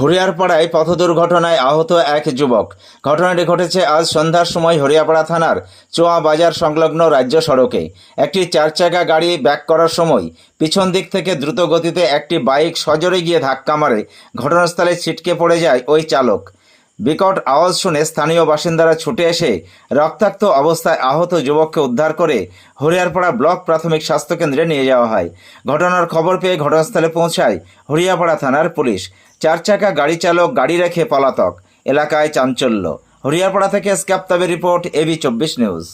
হরিয়ারপাড়ায় পথ দুর্ঘটনায় আহত এক যুবক। ঘটনাটি ঘটেছে আজ সন্ধ্যার সময় হরিয়াপাড়া থানার চোয়া বাজার সংলগ্ন রাজ্য সড়কে। একটি চারচাকা গাড়ি ব্যাক করার সময় পিছন দিক থেকে দ্রুত গতিতে একটি বাইক সজোরে গিয়ে ধাক্কা মারে। ঘটনাস্থলে ছিটকে পড়ে যায় ওই চালক। বিকট আওয়াজ শুনে স্থানীয় বাসিন্দারা ছুটে এসে রক্তাক্ত অবস্থায় আহত যুবককে উদ্ধার করে হরিয়ারপাড়া ব্লক প্রাথমিক স্বাস্থ্যকেন্দ্রে নিয়ে যাওয়া হয়। ঘটনার খবর পেয়ে ঘটনাস্থলে পৌঁছায় হরিয়াপাড়া থানার পুলিশ। চার চাকা গাড়ি চালক গাড়ি রেখে পলাতক। এলাকায় চাঞ্চল্য। হরিয়ারপাড়া থেকে স্ক্যাপ্তাবের রিপোর্ট এবি চব্বিশ নিউজ।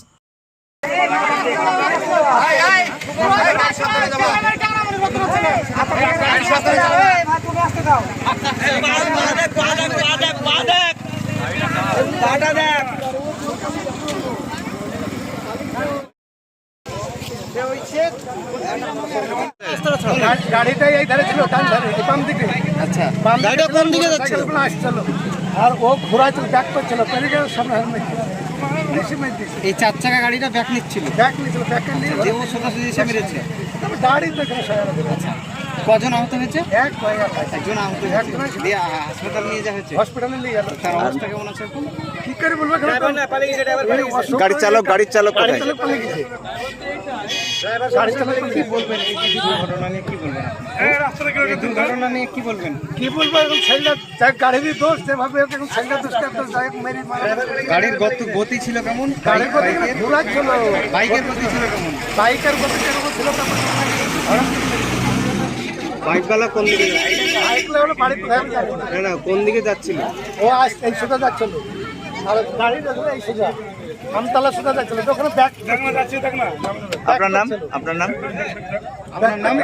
গাড়িটাই এই ধারে ছিল ডান ধারে বাম দিকে। আচ্ছা। বাম গাড়িটা কোন দিকে যাচ্ছিল আসছিল। আর ও ঘোরাচ্ছিল ব্যাক করছিল সামনে হেলমেট এই চার চাকা গাড়িটা ব্যাক নিচ্ছিল? ব্যাক নিয়েছিল ব্যাকে নিয়ে যে ও সোজাসুজি এসে মেরেছে? গাড়ি তো কজন আহত হয়েছে? এক কয়েক একজন আহত হয়েছে। দিয়ে হাসপাতাল নিয়ে যাওয়া হয়েছে? হসপিটালে নিয়ে গেল। তার অবস্থা কেমন আছে এখন? কি করে বলব? গাড়ি চালক গাড়ির চালক কোথায়? গাড়ি কি বলবেন এই দুর্ঘটনা নিয়ে কি বলবেন এই দুর্ঘটনা নিয়ে কি বলবেন? কি বলব? এখন ছেলেটা যাই গাড়িরই দোষ যেভাবে হোক এখন ছেলেটা দোষ করতে যাই মেরি মারা গাড়ির গতি গতি ছিল কেমন? গাড়ির বাইকের? গতি ছিল কেমন? বাইকের কথা কেরকম ছিল বাইকওয়ালা কোন দিকে যাচ্ছিল? বাইক বাড়ি কোথায় আমি জানি না। না কোন দিকে যাচ্ছিল? ও আজ এই সোজা যাচ্ছিল। আর গাড়ি দেখলে এই সোজা আমতলা সোজা যাচ্ছিল। তো ওখানে ব্যাক আপনার নাম? আপনার নাম? আপনার নাম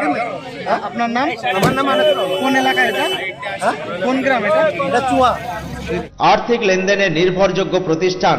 হ্যাঁ? আপনার নাম? আমার নাম কোন এলাকা এটা? হ্যাঁ? কোন গ্রাম এটা? এটা চুয়া। আর্থিক লেনদেনের নির্ভরযোগ্য প্রতিষ্ঠান